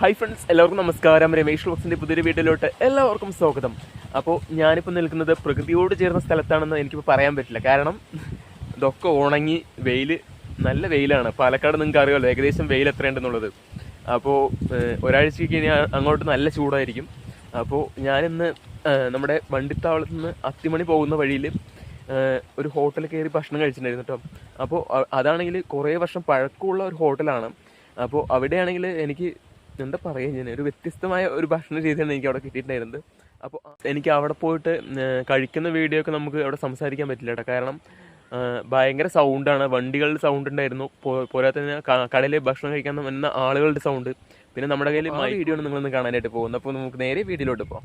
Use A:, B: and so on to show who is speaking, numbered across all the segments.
A: Hi friends എല്ലാവർക്കും നമസ്കാരം. രമേഷ് ബോക്സിന്റെ പുതിയൊരു വീഡിയോയിലോട്ട് എല്ലാവർക്കും സ്വാഗതം. അപ്പോൾ ഞാനിപ്പോൾ നിൽക്കുന്നത് പ്രകൃതിയോട് ചേർന്ന സ്ഥലത്താണെന്ന് എനിക്കിപ്പോൾ പറയാൻ പറ്റില്ല. കാരണം ഇതൊക്കെ ഉണങ്ങി വെയിൽ നല്ല വെയിലാണ്. പാലക്കാട് നിങ്ങൾക്ക് അറിയാമല്ലോ ഏകദേശം വെയിൽ എത്രയുണ്ടെന്നുള്ളത് അപ്പോൾ ഒരാഴ്ചയ്ക്ക് ഇനി അങ്ങോട്ട് നല്ല ചൂടായിരിക്കും. അപ്പോൾ ഞാനിന്ന് നമ്മുടെ വണ്ടിത്താവളത്ത് നിന്ന് അത്തിമണി പോകുന്ന വഴിയിൽ ഒരു ഹോട്ടൽ കയറി ഭക്ഷണം കഴിച്ചിട്ടുണ്ടായിരുന്നു കേട്ടോ. അപ്പോൾ അതാണെങ്കിൽ കുറേ വർഷം പഴക്കമുള്ള ഒരു ഹോട്ടലാണ്. അപ്പോൾ അവിടെയാണെങ്കിൽ എനിക്ക് എന്താ പറയുക ഞാൻ ഒരു വ്യത്യസ്തമായ ഒരു ഭക്ഷണ രീതിയാണ് എനിക്ക് അവിടെ കിട്ടിയിട്ടുണ്ടായിരുന്നത്. അപ്പോൾ എനിക്ക് അവിടെ പോയിട്ട് കഴിക്കുന്ന വീഡിയോ ഒക്കെ നമുക്ക് അവിടെ സംസാരിക്കാൻ പറ്റില്ല കേട്ടോ. കാരണം ഭയങ്കര സൗണ്ടാണ് വണ്ടികളുടെ സൗണ്ട് ഉണ്ടായിരുന്നു. പോരാത്ത പോരാതെ തന്നെ ക- കടയിൽ ഭക്ഷണം കഴിക്കാൻ വന്ന ആളുകളുടെ സൗണ്ട് പിന്നെ നമ്മുടെ കയ്യിൽ വീഡിയോ ആണ് നിങ്ങളൊന്ന് കാണാനായിട്ട് പോകുന്നത്. അപ്പോൾ നമുക്ക് നേരെ വീഡിയോയിലോട്ട് പോകാം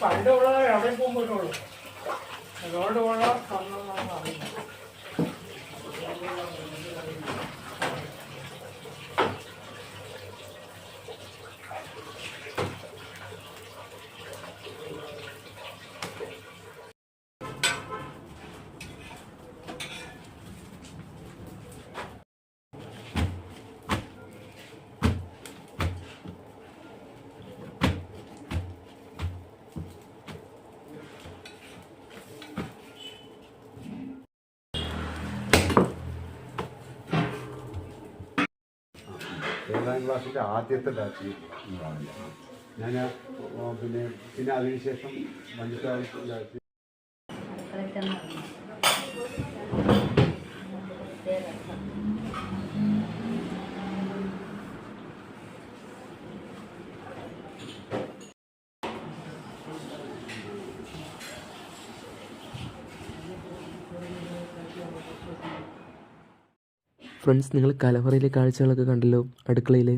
B: പണ്ട് ഉള്ളത് എവിടെ പോകുമ്പോഴുള്ളൂ റോഡ് പോകണോ അറിയില്ല.
C: ഏഴാം ക്ലാസ്സിന്റെ ആദ്യത്തെ ബാച്ച് ഞാൻ പിന്നെ പിന്നെ അതിനുശേഷം മഞ്ജുസാരി ബാച്ച്
A: ഫ്രണ്ട്സ് നിങ്ങൾ കലവറയിലെ കാഴ്ചകളൊക്കെ കണ്ടല്ലോ അടുക്കളയിൽ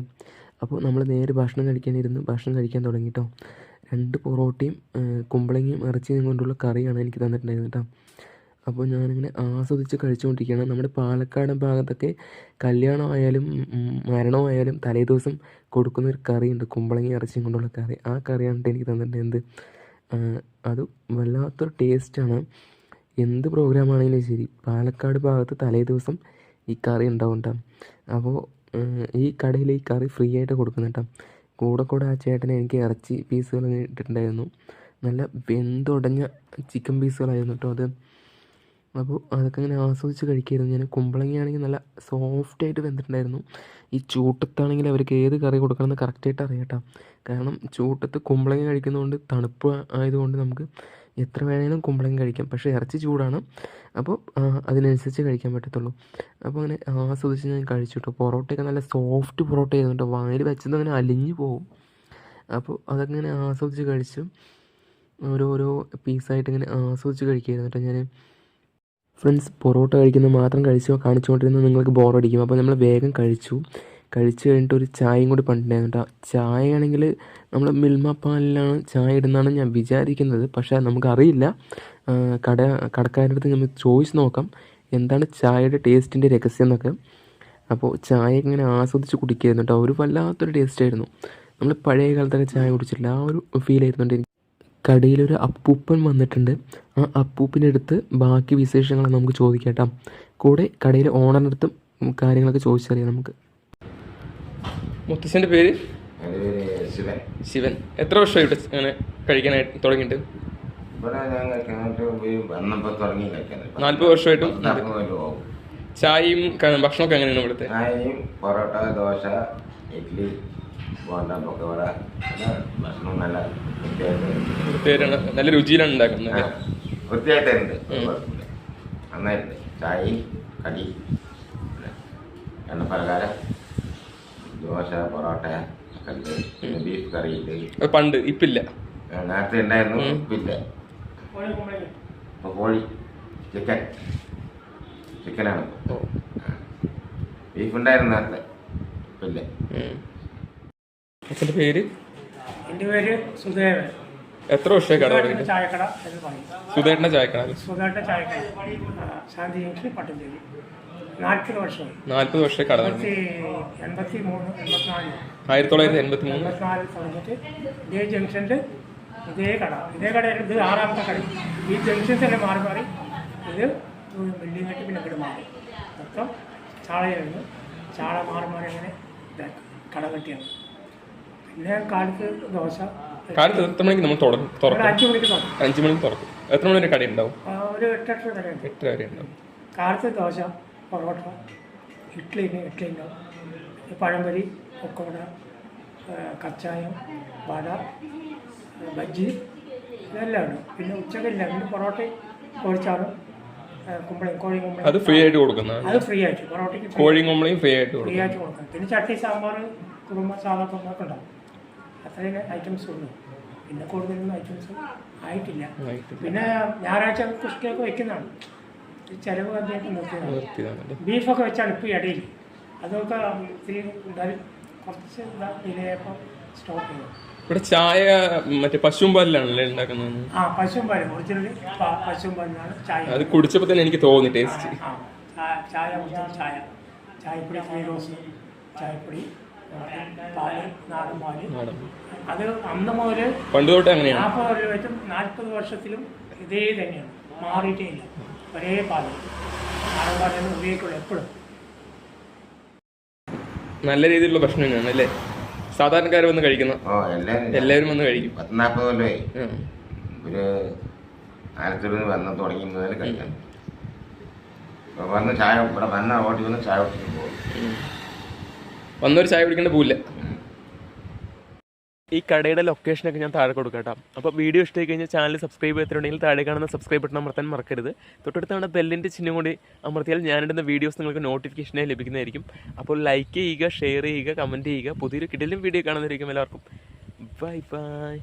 A: അപ്പോൾ നമ്മൾ നേരെ ഭക്ഷണം കഴിക്കാനിരുന്ന്. ഭക്ഷണം കഴിക്കാൻ തുടങ്ങി കേട്ടോ രണ്ട് പൊറോട്ടയും കുമ്പളങ്ങയും ഇറച്ചിയും കൊണ്ടുള്ള കറിയാണ് എനിക്ക് തന്നിട്ടുണ്ടായിരുന്നത് കേട്ടോ. അപ്പോൾ ഞാനിങ്ങനെ ആസ്വദിച്ച് കഴിച്ചുകൊണ്ടിരിക്കുകയാണ്. നമ്മുടെ പാലക്കാട് ഭാഗത്തൊക്കെ കല്യാണമായാലും മരണമായാലും തലേ ദിവസം കൊടുക്കുന്ന ഒരു കറിയുണ്ട്. കുമ്പളങ്ങി ഇറച്ചിയും കൊണ്ടുള്ള കറി. ആ കറിയാണ് എനിക്ക് തന്നിട്ടുണ്ടായിരുന്നത്. ഏഹ്, അത് വല്ലാത്തൊരു ടേസ്റ്റാണ് എന്ത് പ്രോഗ്രാമാണെങ്കിലും ശരി. പാലക്കാട് ഭാഗത്ത് തലേ ദിവസം ഈ കറി ഉണ്ടാവും കേട്ടോ അപ്പോൾ ഈ കടയിൽ ഈ കറി ഫ്രീ ആയിട്ട് കൊടുക്കുന്ന കേട്ടോ കൂടെ കൂടെ ആ ചേട്ടൻ എനിക്ക് ഇറച്ചി പീസുകൾ ഇട്ടിട്ടുണ്ടായിരുന്നു. നല്ല വെന്തുടഞ്ഞ ചിക്കൻ പീസുകളായിരുന്നു കേട്ടോ അത്. അപ്പോൾ അതൊക്കെ ഇങ്ങനെ ആസ്വദിച്ച് കഴിക്കായിരുന്നു. ഞാൻ കുമ്പളങ്ങയാണെങ്കിൽ നല്ല സോഫ്റ്റായിട്ട് വെന്തിട്ടുണ്ടായിരുന്നു. ഈ ചൂട്ടത്താണെങ്കിൽ അവർക്ക് ഏത് കറി കൊടുക്കണമെന്ന് കറക്റ്റായിട്ട് അറിയാം കേട്ടോ കാരണം ചൂട്ടത്ത് കുമ്പളങ്ങ കഴിക്കുന്നതുകൊണ്ട് തണുപ്പ് ആയതുകൊണ്ട് നമുക്ക് എത്ര വേണേലും കുമ്പളങ്ങ കഴിക്കാം. പക്ഷേ ഇറച്ചി ചൂടാണ്. അപ്പോൾ അതിനനുസരിച്ച് കഴിക്കാൻ പറ്റത്തുള്ളൂ. അപ്പോൾ അങ്ങനെ ആസ്വദിച്ച് ഞാൻ കഴിച്ചു കേട്ടോ പൊറോട്ടയൊക്കെ നല്ല സോഫ്റ്റ് പൊറോട്ട ആയിരുന്നു കേട്ടോ വായിൽ വെച്ചത് അങ്ങനെ അലിഞ്ഞു പോകും. അപ്പോൾ അതങ്ങനെ ആസ്വദിച്ച് കഴിച്ചു. ഓരോരോ പീസായിട്ട് ഇങ്ങനെ ആസ്വദിച്ച് കഴിക്കുകയായിരുന്നു കേട്ടോ ഞാൻ ഫ്രണ്ട്സ് പൊറോട്ട കഴിക്കുന്നത് മാത്രം കഴിച്ചോ കാണിച്ചുകൊണ്ടിരുന്നത് നിങ്ങൾക്ക് ബോറടിക്കും അപ്പോൾ നമ്മൾ വേഗം കഴിച്ചു. കഴിച്ച് കഴിഞ്ഞിട്ട് ഒരു ചായയും കൂടി കേട്ടോ. ചായ ആണെങ്കിൽ നമ്മൾ മിൽമ പാലിലാണ് ചായ ഇടുന്നതാണ് ഞാൻ വിചാരിക്കുന്നത്. പക്ഷേ നമുക്കറിയില്ല. കട കടക്കാരുടെ അടുത്ത് നമുക്ക് ചോയ്സ് നോക്കാം. എന്താണ് ചായയുടെ ടേസ്റ്റിന്റെ രഹസ്യം എന്നൊക്കെ. അപ്പോൾ ചായ ഇങ്ങനെ ആസ്വദിച്ച് കുടിക്കുകയായിരുന്നു കേട്ടോ. ഒരു വല്ലാത്തൊരു ടേസ്റ്റ് ആയിരുന്നു. നമ്മൾ പഴയ കാലത്തൊക്കെ ചായ കുടിച്ചില്ല ആ ഒരു ഫീൽ ആയിരുന്നുണ്ട് എനിക്ക്. കടയിലൊരു അപ്പൂപ്പൻ വന്നിട്ടുണ്ട്. ആ അപ്പൂപ്പിനടുത്ത് ബാക്കി വിശേഷങ്ങൾ നമുക്ക് ചോദിക്കാം കേട്ടോ. കൂടെ കടയിലെ ഓണറിനടുത്തും കാര്യങ്ങളൊക്കെ ചോദിച്ചറിയാം നമുക്ക്. മുത്തശ്ശന്റെ പേര്?
D: ശിവൻ.
A: ശിവൻ. എത്ര വർഷമായി ഇവിടെ അങ്ങനെ കഴിക്കാനായിട്ട് തുടങ്ങിയിട്ട് നാല്പത് വർഷമായിട്ടും ചായയും ഭക്ഷണമൊക്കെ എങ്ങനെയാണ് ഇവിടുത്തെ?
D: ചായയും പൊറോട്ട ദോശ ഇഡ്ഡലി ബോണ്ട പൊക്കവട. ഭക്ഷണം നല്ല
A: നല്ല രുചിയിലാണ് ഉണ്ടാക്കുന്നത്
D: വൃത്തിയായിട്ടുണ്ട്. നന്നായിട്ടുണ്ട്. ചായയും കടി പിന്നെ എണ്ണ പലഹാരം. ദോശ പൊറോട്ട ഒക്കെ ഉണ്ട്. പിന്നെ ബീഫ് കറി ഉണ്ട്.
A: അത് പണ്ട് ഇപ്പില്ല.
D: നേരത്തെ ഉണ്ടായിരുന്നു ഇപ്പില്ല.
B: കോഴി കുമ്പളങ്ങ.
D: ഇപ്പോൾ കോഴി ചിക്കൻ ചിക്കനാണ്. ബീഫ് ഉണ്ടായിരുന്നു നേരത്തെ ഇപ്പില്ല.
A: അച്ഛന്റെ പേര്?
B: എന്റെ പേര് സുധേവൻ
A: എത്ര വർഷമായി കട
B: ചായക്കട
A: സുധേട്ടന്റെ ചായക്കട.
B: സുധേട്ടന്റെ ചായക്കട. ശാന്തി ജംഗ്ഷൻ പട്ടഞ്ചേരി നാൽപ്പത് വർഷം.
A: നാല്പത് വർഷം കട തുടങ്ങി
B: എൺപത്തി എൺപത്തി മൂന്ന് എൺപത്തിനാല്.
A: ആയിരത്തി തൊള്ളായിരത്തി എൺപത്തി മൂന്ന്
B: തുടങ്ങിയിട്ട് ഇതേ ജംഗ്ഷനിൽ ഇതേ കട. ഇതേ കട ഇത് ആറാമത്തെ കട. ഈ ജംഗ്ഷൻ തന്നെ മാറി മാറി ഇത് ബിൽഡിംഗ് കെട്ടി പിന്നെ ഇവിടെ മാറി. മൊത്തം ചാളയായിരുന്നു. ചാള മാറി മാറി അങ്ങനെ കട കെട്ടിയാണ്. പിന്നെ കാലത്ത് ദോശ.
A: കാലത്ത് എത്ര മണിക്ക് നമ്മൾ തുറക്കും?
B: അഞ്ച് മണിക്ക് തുടങ്ങും
A: അഞ്ച് മണിക്ക് തുറക്കും. എത്ര മണി വരെ
B: കടയുണ്ടാവും ഒരു
A: എട്ട് വരെ ഉണ്ടാവും.
B: കാലത്ത് ദോശ. പൊറോട്ട ഇഡ്ഡലി ഇഡ്ഡലി ഉണ്ടാവും പിന്നെ പഴംപൊരി പൊക്കോട കച്ചായം വട ബജ്ജി ഇതെല്ലാം ഉണ്ട് പിന്നെ ഉച്ചക്കില്ല പിന്നെ പൊറോട്ടയും കോഴിച്ചാറും ആ, കുമ്പളയും കോഴി
A: അത് ഫ്രീ ആയിട്ട് കൊടുക്കുന്നത്?
B: അത് ഫ്രീ ആയിട്ട് പൊറോട്ടയ്ക്ക്
A: കോഴി കുമ്പളയും ഫ്രീ ആയിട്ട്
B: ഫ്രീ ആയിട്ട് കൊടുക്കാം. പിന്നെ ചട്ടി സാമ്പാർ കുറുമ സാധാ കുറുമൊക്കെ ഉണ്ടാവും. അത്രയും ഐറ്റംസ് ഉള്ളൂ. പിന്നെ കൂടുതലൊന്നും ഐറ്റംസ് ആയിട്ടില്ല.
A: ആയിട്ട്
B: പിന്നെ ഞായറാഴ്ച കുഷ്ടിയൊക്കെ വെക്കുന്നതാണ്. ഈ ചെലവ് അദ്ദേഹത്തെ
A: നിർത്തിയതാണ്.
B: ബീഫൊക്കെ വെച്ചാണ് ഇപ്പോൾ ഇടയിൽ അതൊക്കെ ഇത്തിരി കുറച്ച് ഡിലേ സ്റ്റോപ്പ് ചെയ്തു.
A: ഇവിടെ ചായ മറ്റേ പശുവും പാലിലാണല്ലേ ഉണ്ടാക്കുന്നത്?
B: ആ പശുവും പാൽ ഒറിജിനലി പശുവും പാലിനാണ് ചായ.
A: അത് കുടിച്ചപ്പോൾ തന്നെ എനിക്ക് തോന്നി ടേസ്റ്റ്.
B: ചായ- ചായ ഒറിജിനൽ ചായ. ചായപ്പൊടി ഫ്രീ ചായപ്പൊടി പാൽ നാടൻ
A: പാൽ.
B: അത് അന്ന് മുതൽ
A: പണ്ട് തൊട്ട് അങ്ങനെയാണ്.
B: നാൽപ്പത് വർഷത്തിലും ഇതേ തന്നെയാണ്. മാറിയിട്ടേ ഇല്ല. ഒരേ പാൽ പാലാണ് ഉപയോഗിക്കുള്ളൂ എപ്പോഴും.
A: നല്ല രീതിയിലുള്ള ഭക്ഷണം തന്നെയാണ് അല്ലേ? സാധാരണക്കാർ വന്ന് കഴിക്കുന്ന
D: ഓ എല്ലാവരും
A: എല്ലാവരും വന്ന് കഴിക്കും.
D: പത്ത് നാൽപ്പത് കൊല്ലമായി.
A: ആ.
D: ഒരു ആലത്തൂരിൽ നിന്ന് വന്ന് തുടങ്ങി മുതൽ കഴിക്കാൻ. ഇപ്പൊ വന്ന് ചായ ഇവിടെ വന്ന ഓട്ടി വന്ന് ചായ കുടിച്ചിട്ട് പോകും.
A: ഉം. വന്നൊരു ചായ കുടിക്കേണ്ട പോവില്ല. ഈ കടയുടെ ലൊക്കേഷനൊക്കെ ഞാൻ താഴെ കൊടുക്കാം കേട്ടോ. അപ്പോൾ വീഡിയോ ഇഷ്ടമായി കഴിഞ്ഞാൽ ചാനൽ സബ്സ്ക്രൈബ് ചെയ്തിട്ടുണ്ടെങ്കിൽ താഴെ കാണുന്ന സബ്സ്ക്രൈബ് ബട്ടൺ അമർത്താൻ മറക്കരുത്. തൊട്ടടുത്താണ് ബെല്ലിന്റെ ചിഹ്നം കൂടി അമർത്തിയാൽ ഞാനിടുന്ന വീഡിയോസ് നിങ്ങൾക്ക് നോട്ടിഫിക്കേഷനായി ലഭിക്കുന്നതായിരിക്കും. അപ്പോൾ ലൈക്ക് ചെയ്യുക ഷെയർ ചെയ്യുക കമന്റ് ചെയ്യുക. പുതിയൊരു കിടലും വീഡിയോ കാണുന്നതായിരിക്കും എല്ലാവർക്കും. Bye bye